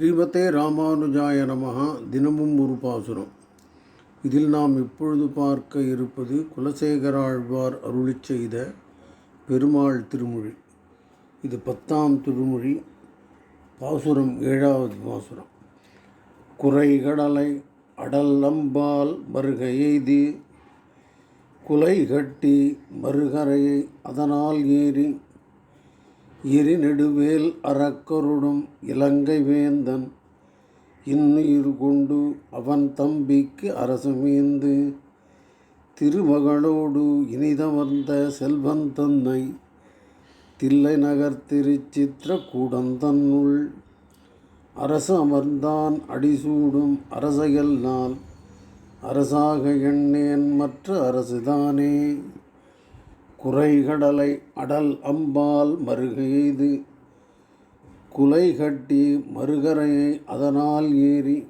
ஸ்ரீமதே ராமானுஜாய நமகா தினமும் ஒரு பாசுரம். இதில் நாம் இப்பொழுது பார்க்க இருப்பது குலசேகராழ்வார் அருளி செய்த பெருமாள் திருமொழி. இது பத்தாம் திருமொழி பாசுரம் ஏழாவது பாசுரம். குறைகடலை அடல்லம்பால் மருக எய்தி குலை கட்டி மறுகரையை அதனால் ஏறி எரிநெடுவேல் அறக்கருடும் இலங்கை வேந்தன். இன்னுயிர் கொண்டு அவன் தம்பிக்கு அரசமேந்து திருமகளோடு இனிதமர்ந்த செல்வன் தன்னை தில்லை நகர் திருச்சித்திர கூடந்தன்னுள் அரசு அமர்ந்தான் அடிசூடும் அரசையல் நாள். அரசாக எண்ணேன் மற்ற அரசுதானே. குறைகடலை அடல் அம்பால் மருக குலைகட்டி குலை மறுகரையை அதனால் ஏறி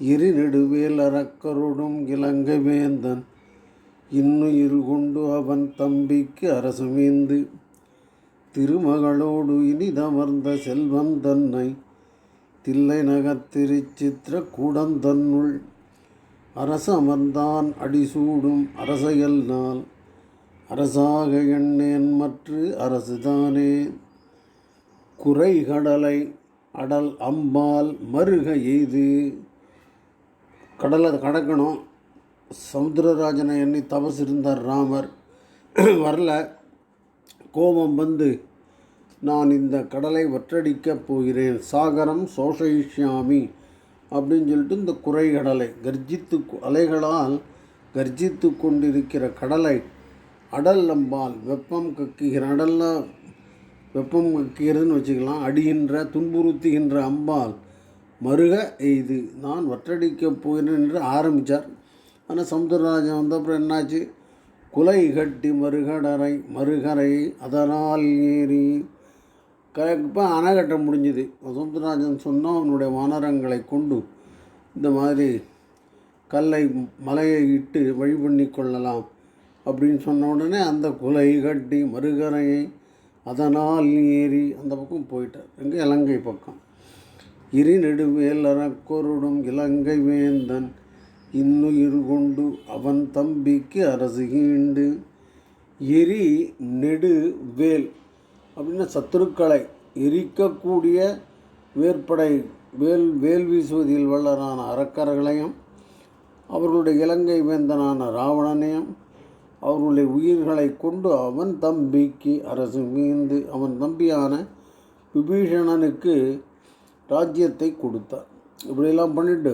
இரு நெடுவேல் அறக்கருடும் இலங்கை வேந்தன் இன்னுயிர் கொண்டு அவன் தம்பிக்கு அரசுமீந்து திருமகளோடு இனிதமர்ந்த செல்வன் தன்னை தில்லை நகத்திருச்சித்திர கூடந்தன்னுள் அரசமர்ந்தான் அடிசூடும் அரசையல் நாள். அரசாக எண்ணேன் மற்ற அரசுதானே. குறைகடலை அடல் அம்பால் மருக எய்து. கடலை கடக்கணும். சமுத்திரராஜனை எண்ணி தபஸ் இருந்தார் ராமர். வரல. கோபம் வந்து நான் இந்த கடலை வற்றடிக்கப் போகிறேன். சாகரம் சோஷயிஷ்யாமி அப்படின்னு சொல்லிட்டு இந்த குறைகடலை கர்ஜித்து அலைகளால் கர்ஜித்து கொண்டிருக்கிற கடலை அடல் அம்பால் வெப்பம் கக்குகிற அடல்லாம் வெப்பம் கக்குகிறதுன்னு வச்சுக்கலாம். அடிகின்ற துன்புறுத்துகின்ற அம்பால் மருக எய்து. நான் வற்றடிக்கப் போகிறேன் என்று ஆரம்பித்தார் ஆனால் சமுத்திரராஜன் வந்த அப்புறம் என்னாச்சு? குலை கட்டி மறுகடரை மறுகரை அதனால் ஏறி இப்போ அணை கட்ட முடிஞ்சுது சமுத்திரராஜன் சொன்னால் அவனுடைய வானரங்களை கொண்டு இந்த மாதிரி கல்லை மலையை இட்டு வழி பண்ணி கொள்ளலாம். அப்படின்னு சொன்ன உடனே அந்த குலை கட்டி மறுகரையை அதனால் ஏறி அந்த பக்கம் போயிட்டார். எங்கே இலங்கை பக்கம். இரு நெடுவேல் அறக்கொருடும் இலங்கை வேந்தன் இன்னுயிர் கொண்டு அவன் தம்பிக்கு அரசு கீண்டு எரி நெடு வேல் அப்படின்னா சத்துருக்களை எரிக்கக்கூடிய வேற்படை வேல் வேல் வீசுவதில் வல்லரான அறக்கர்களையும் அவர்களுடைய இலங்கை வேந்தனான ராவணனையும் அவர்களுடைய உயிர்களை கொண்டு அவன் தம்பிக்கு அரசு மீந்து அவன் தம்பியான விபீஷணனுக்கு ராஜ்யத்தை கொடுத்தார். இப்படியெல்லாம் பண்ணிட்டு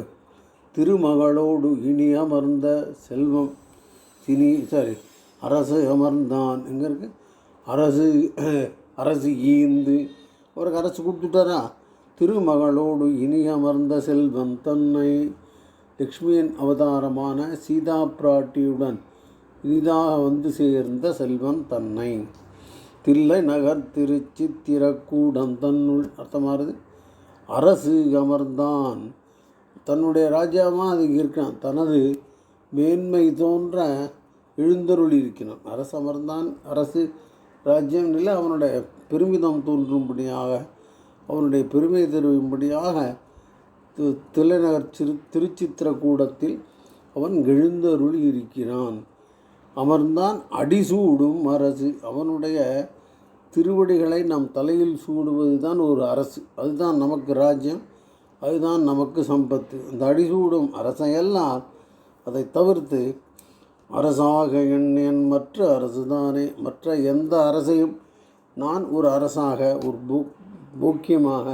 திருமகளோடு இனி அமர்ந்த செல்வம் சினி சாரி அரசு அமர்ந்தான். எங்கே இருக்கு? அரசு அரசு ஈந்து. அவருக்கு அரசு கொடுத்துட்டாரா? திருமகளோடு இனி அமர்ந்த செல்வம் தன்னை லக்ஷ்மியின் அவதாரமான சீதா பிராட்டியுடன் இனிதாக வந்து சேர்ந்த செல்வன் தன்னை. தில்லை நகர் திருச்சி திறக்கூடம் தன்னுள். அர்த்தமாகுது அரசு அமர்ந்தான். தன்னுடைய ராஜாவாக அது இருக்கான் தனது மேன்மை தோன்ற எழுந்தருள் இருக்கிறான் அரசு அமர்ந்தான். அரசு ராஜ்யம் இல்லை அவனுடைய பெருமிதம் தோன்றும்படியாக அவனுடைய பெருமை தெரிவிக்கும்படியாக தில்லைநகர் சிறு திருச்சித்திரக்கூடத்தில் அவன் எழுந்தருள் இருக்கிறான் அமர்ந்தான் அடிசூடும் அரசு. அவனுடைய திருவடிகளை நம் தலையில் சூடுவது தான் ஒரு அரசு. அதுதான் நமக்கு ராஜ்யம் அதுதான் நமக்கு சம்பத்து. அந்த அடிசூடும் அரசையெல்லாம் அதை தவிர்த்து அரசாக எண்ணேன் மற்ற அரசு தானே மற்ற எந்த அரசையும் நான் ஒரு அரசாக ஒரு பூ போக்கியமாக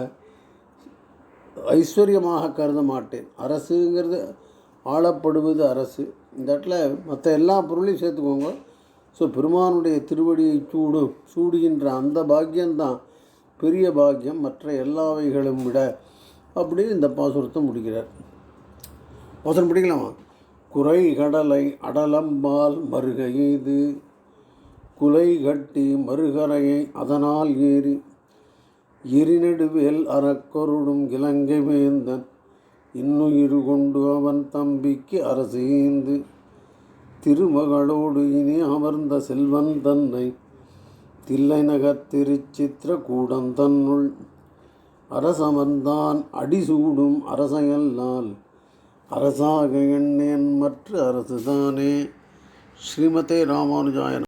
ஐஸ்வர்யமாக கருத மாட்டேன். அரசுங்கிறது ஆளப்படுவது அரசு. இந்த இடத்துல மற்ற எல்லா பொருளையும் சேர்த்துக்கோங்க. ஸோ பெருமானுடைய திருவடியை சூடு சூடுகின்ற அந்த பாக்கியம்தான். பெரிய பாக்கியம் மற்ற எல்லாவைகளும் விட அப்படின்னு இந்த பாசுரத்தை முடிக்கிறார். பாசுரம் பிடிக்கலாமா? குறை கடலை அடலம்பால் மருக எய்து குலை கட்டி மறுகரையை அதனால் ஏறி எரிநெடுவேல் அறக்கொருடும் இலங்கை வேந்தன் இன்னுயிர் கொண்டு அவன் தம்பிக்கு அரசேந்து திருமகளோடு இனி அமர்ந்த செல்வன் தன்னை தில்லை நகர் திருச்சித்திர கூடம் தன்னுள். அரசமர்ந்தான் அடிசூடும் அரசையல்லால் அரசாக எண்ணேன் மற்ற அரசுதானே. ஸ்ரீமதே ராமானுஜாயன்